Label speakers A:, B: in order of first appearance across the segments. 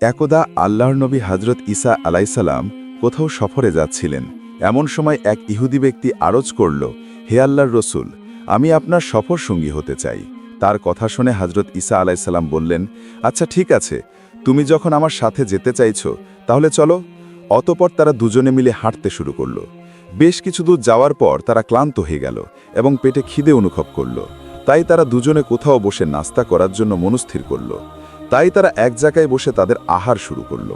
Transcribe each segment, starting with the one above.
A: একদা আল্লাহর নবী হজরত ঈসা আলাইসাল্লাম কোথাও সফরে যাচ্ছিলেন। এমন সময় এক ইহুদি ব্যক্তি আরজ করল, হে আল্লাহর রসুল, আমি আপনার সফর সঙ্গী হতে চাই। তার কথা শুনে হজরত ঈসা আলাইসাল্লাম বললেন আচ্ছা ঠিক আছে। তুমি যখন আমার সাথে যেতে চাইছ, তাহলে চলো। অতপর তারা দুজনে মিলে হাঁটতে শুরু করল। বেশ কিছু দূর যাওয়ার পর তারা ক্লান্ত হয়ে গেল এবং পেটে খিদে অনুভব করল। তাই তারা দুজনে কোথাও বসে নাস্তা করার জন্য মনস্থির করল। তাই তারা এক জায়গায় বসে তাদের আহার শুরু করল।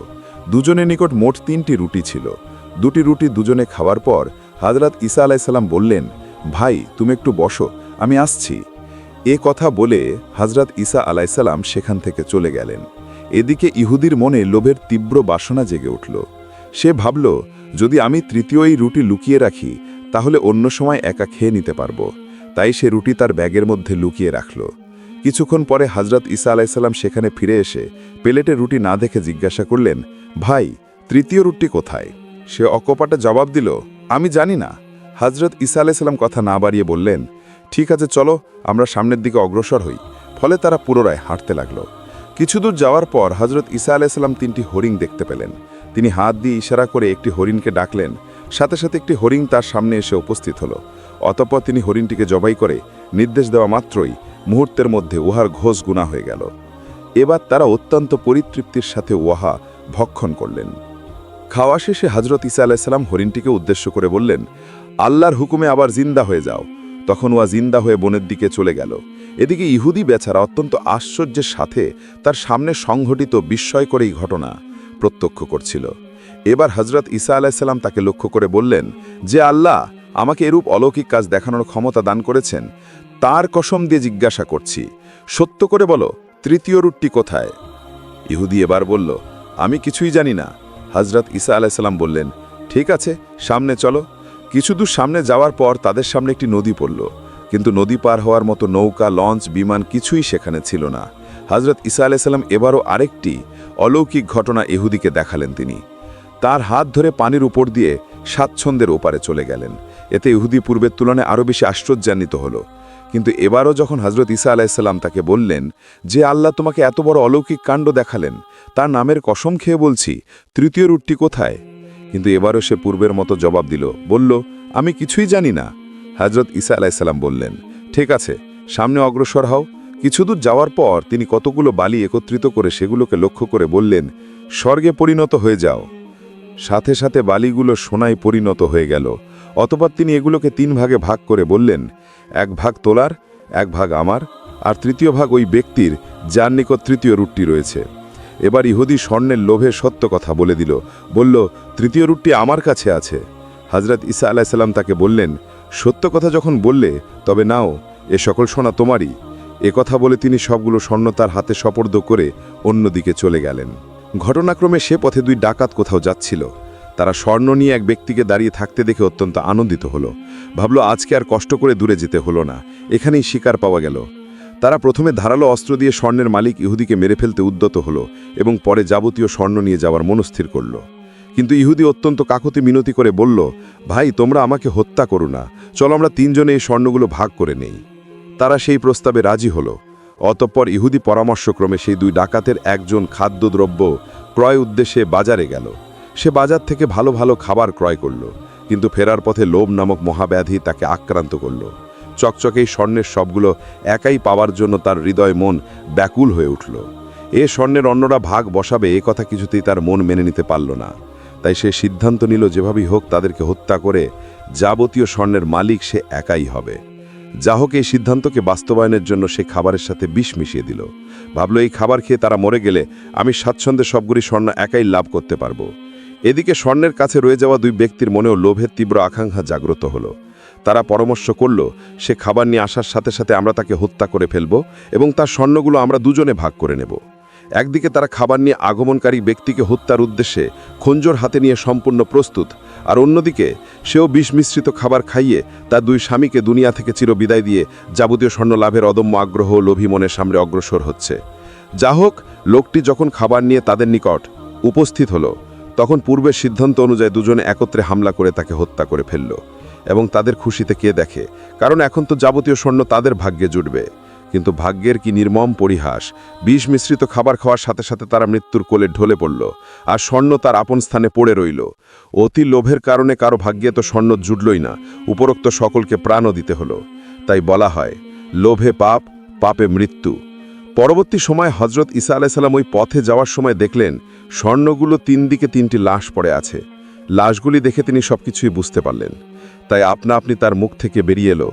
A: দুজনের নিকট মোট তিনটি রুটি ছিল। দুটি রুটি দুজনে খাওয়ার পর হাজরাত ঈসা আলাইসাল্লাম বললেন, ভাই, তুমি একটু বসো, আমি আসছি। এ কথা বলে হাজরাত ইসা আলাইসাল্লাম সেখান থেকে চলে গেলেন। এদিকে ইহুদির মনে লোভের তীব্র বাসনা জেগে উঠল। সে ভাবল, যদি আমি তৃতীয় এই রুটি লুকিয়ে রাখি, তাহলে অন্য সময় একা খেয়ে নিতে পারব। তাই সে রুটি তার ব্যাগের মধ্যে লুকিয়ে রাখল। কিছুক্ষণ পরে হজরত ঈসা আলাইসাল্লাম সেখানে ফিরে এসে প্লেটে রুটি না দেখে জিজ্ঞাসা করলেন, ভাই, তৃতীয় রুটি কোথায়? সে অকপাটে জবাব দিল, আমি জানি না। হজরত ঈসা আলাইসাল্লাম কথা না বাড়িয়ে বললেন, ঠিক আছে, চলো, আমরা সামনের দিকে অগ্রসর হই। ফলে তারা পুনরায় হাঁটতে লাগল। কিছু দূর যাওয়ার পর হজরত ঈসা আলাইসাল্লাম তিনটি হরিণ দেখতে পেলেন। তিনি হাত দিয়ে ইশারা করে একটি হরিণকে ডাকলেন, সাথে সাথে একটি হরিণ তার সামনে এসে উপস্থিত হল। অতঃপর তিনি হরিণটিকে জবাই করে নির্দেশ দেওয়া মাত্রই মুহূর্তের মধ্যে উহার ঘোষ গুণা হয়ে গেল। এবার তারা অত্যন্ত পরিতৃপ্তির সাথে উহা ভক্ষণ করলেন। খাওয়া শেষে হজরত ইসা আলাইসাল্লাম হরিণটিকে উদ্দেশ্য করে বললেন, আল্লাহর হুকুমে আবার জিন্দা হয়ে যাও। তখন ওয়া জিন্দা হয়ে বনের দিকে চলে গেল। এদিকে ইহুদি বেচারা অত্যন্ত আশ্চর্যের সাথে তার সামনে সংঘটিত বিস্ময় এই ঘটনা প্রত্যক্ষ করছিল। এবার হজরত ঈসা আলাইসাল্লাম তাকে লক্ষ্য করে বললেন, যে আল্লাহ আমাকে এরূপ অলৌকিক কাজ দেখানোর ক্ষমতা দান করেছেন তার কসম দিয়ে জিজ্ঞাসা করছি, সত্য করে বলো, তৃতীয় রুটটি কোথায়? ইহুদি এবার বলল, আমি কিছুই জানি না। হজরত ঈসা আলাইসাল্লাম বললেন, ঠিক আছে, সামনে চলো। কিছু দূর সামনে যাওয়ার পর তাদের সামনে একটি নদী পড়ল। কিন্তু নদী পার হওয়ার মতো নৌকা, লঞ্চ, বিমান কিছুই সেখানে ছিল না। হজরত ঈসা আলাইসাল্লাম এবারও আরেকটি অলৌকিক ঘটনা ইহুদিকে দেখালেন তিনি। তার হাত ধরে পানির উপর দিয়ে স্বাচ্ছন্দ্যের ওপারে চলে গেলেন। এতে ইহুদি পূর্বের তুলনায় আরও বেশি আশ্চর্যান্বিত হল। কিন্তু এবারও যখন হজরত ঈসা আলাইসাল্লাম তাকে বললেন যে, আল্লাহ তোমাকে এত বড় অলৌকিক কাণ্ড দেখালেন, তার নামের কসম খেয়ে বলছি, তৃতীয় রুটটি কোথায়? কিন্তু এবারও সে পূর্বের মতো জবাব দিল, বলল, আমি কিছুই জানি না। হজরত ঈসা আলাইসাল্লাম বললেন, ঠিক আছে, সামনে অগ্রসর হও। কিছুদূর যাওয়ার পর তিনি কতগুলো বালি একত্রিত করে সেগুলোকে লক্ষ্য করে বললেন, স্বর্গে পরিণত হয়ে যাও। সাথে সাথে বালিগুলো সোনায় পরিণত হয়ে গেল। অতপর তিনি এগুলোকে তিন ভাগে ভাগ করে বললেন, এক ভাগ তোলার, এক ভাগ আমার, আর তৃতীয় ভাগ ওই ব্যক্তির, যার নিকট তৃতীয় রুটটি রয়েছে। এবার ইহুদি স্বর্ণের লোভে সত্য কথা বলে দিল, বলল, তৃতীয় রুটটি আমার কাছে আছে। হজরত ইসা আলাইসাল্লাম তাকে বললেন, সত্য কথা যখন বললে, তবে নাও, এ সকল সোনা তোমারই। এ কথা বলে তিনি সবগুলো স্বর্ণ তার হাতে সপর্দ করে অন্যদিকে চলে গেলেন। ঘটনাক্রমে সে পথে দুই ডাকাত কোথাও যাচ্ছিল। তারা স্বর্ণ নিয়ে এক ব্যক্তিকে দাঁড়িয়ে থাকতে দেখে অত্যন্ত আনন্দিত হলো। ভাবল, আজকে আর কষ্ট করে দূরে যেতে হলো না। এখানেই শিকার পাওয়া গেল। তারা প্রথমে ধারালো অস্ত্র দিয়ে স্বর্ণের মালিক ইহুদিকে মেরে ফেলতে উদ্যত হলো এবং পরে যাবতীয় স্বর্ণ নিয়ে যাওয়ার মনস্থির করল। কিন্তু ইহুদি অত্যন্ত কাকতি মিনতি করে বলল, ভাই, তোমরা আমাকে হত্যা করো না। চলো আমরা তিনজনে এই স্বর্ণগুলো ভাগ করে নেই। তারা সেই প্রস্তাবে রাজি হল। অতঃপর ইহুদি পরামর্শক্রমে সেই দুই ডাকাতের একজন খাদ্যদ্রব্য ক্রয় উদ্দেশ্যে বাজারে গেল। সে বাজার থেকে ভালো ভালো খাবার ক্রয় করল, কিন্তু ফেরার পথে লোভ নামক মহাব্যাধি তাকে আক্রান্ত করল। চকচকেই স্বর্ণের সবগুলো একাই পাওয়ার জন্য তার হৃদয় মন ব্যাকুল হয়ে উঠল। এ স্বর্ণের অন্যরা ভাগ বসাবে এ কথা কিছুতেই তার মন মেনে নিতে পারল না। তাই সে সিদ্ধান্ত নিল, যেভাবেই হোক তাদেরকে হত্যা করে যাবতীয় স্বর্ণের মালিক সে একাই হবে। যা হোক এই সিদ্ধান্তকে বাস্তবায়নের জন্য সে খাবারের সাথে বিষ মিশিয়ে দিল। ভাবল, এই খাবার খেয়ে তারা মরে গেলে আমি স্বাচ্ছন্দ্যে সবগুলি স্বর্ণ একাই লাভ করতে পারব। এদিকে স্বর্ণের কাছে রয়ে যাওয়া দুই ব্যক্তির মনেও লোভের তীব্র আকাঙ্ক্ষা জাগ্রত হলো। তারা পরামর্শ করল, সে খাবার নিয়ে আসার সাথে সাথে আমরা তাকে হত্যা করে ফেলব এবং তার স্বর্ণগুলো আমরা দুজনে ভাগ করে নেব। একদিকে তারা খাবার নিয়ে আগমনকারী ব্যক্তিকে হত্যার উদ্দেশ্যে খঞ্জর হাতে নিয়ে সম্পূর্ণ প্রস্তুত, আর অন্যদিকে সেও বিষ মিশ্রিত খাবার খাইয়ে তার দুই স্বামীকে দুনিয়া থেকে চির বিদায় দিয়ে যাবতীয় স্বর্ণ লাভের অদম্য আগ্রহ লোভী মনের সামনে অগ্রসর হচ্ছে। যা হোক, লোকটি যখন খাবার নিয়ে তাদের নিকট উপস্থিত হলো তখন পূর্বের সিদ্ধান্ত অনুযায়ী দুজনে একত্রে হামলা করে তাকে হত্যা করে ফেলল এবং তাদের খুশিতে কে দেখে? কারণ এখন তো যাবতীয় স্বর্ণ তাদের ভাগ্যে জুটবে।
B: কিন্তু ভাগ্যের কি নির্মম পরিহাস? বিষ মিশ্রিত খাবার খাওয়ার সাথে সাথে তারা মৃত্যুর কোলে ঢলে পড়ল আর স্বর্ণ তার আপন স্থানে পড়ে রইল। অতি লোভের কারণে কারও ভাগ্যে তো স্বর্ণ জুটলই না, উপরোক্ত সকলকে প্রাণও দিতে হলো। তাই বলা হয়, লোভে পাপ, পাপে মৃত্যু। পরবর্তী সময় হজরত ঈসা আলাইসাল্লাম ওই পথে যাওয়ার সময় দেখলেন, স্বর্ণগুলো তিন দিকে তিনটি লাশ পড়ে আছে। লাশগুলি দেখে তিনি সবকিছুই বুঝতে পারলেন। তাই আপনা আপনি তার মুখ থেকে বেরিয়ে এলো।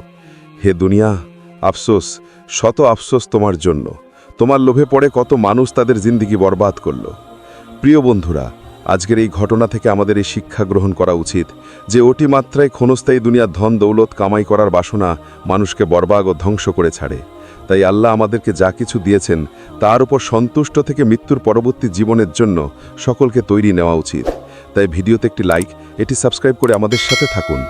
B: হে দুনিয়া, আফসোস, শত আফসোস তোমার জন্য। তোমার লোভে পড়ে কত মানুষ তাদের জিন্দিগি বরবাদ করল। প্রিয় বন্ধুরা, আজকের এই ঘটনা থেকে আমাদের এই শিক্ষা গ্রহণ করা উচিত যে অতি মাত্রায় ক্ষণস্থায়ী দুনিয়ার ধন দৌলত কামাই করার বাসনা মানুষকে বরবাগ ও ধ্বংস করে ছাড়ে। তাই আল্লাহ আমাদেরকে যা কিছু দিয়েছেন, তার উপর সন্তুষ্ট থেকে মৃত্যুর পরবর্তী জীবনের জন্য সকলকে তৈরি নেওয়া উচিত। তাই ভিডিওতে একটি লাইক, এটি সাবস্ক্রাইব করে আমাদের সাথে থাকুন।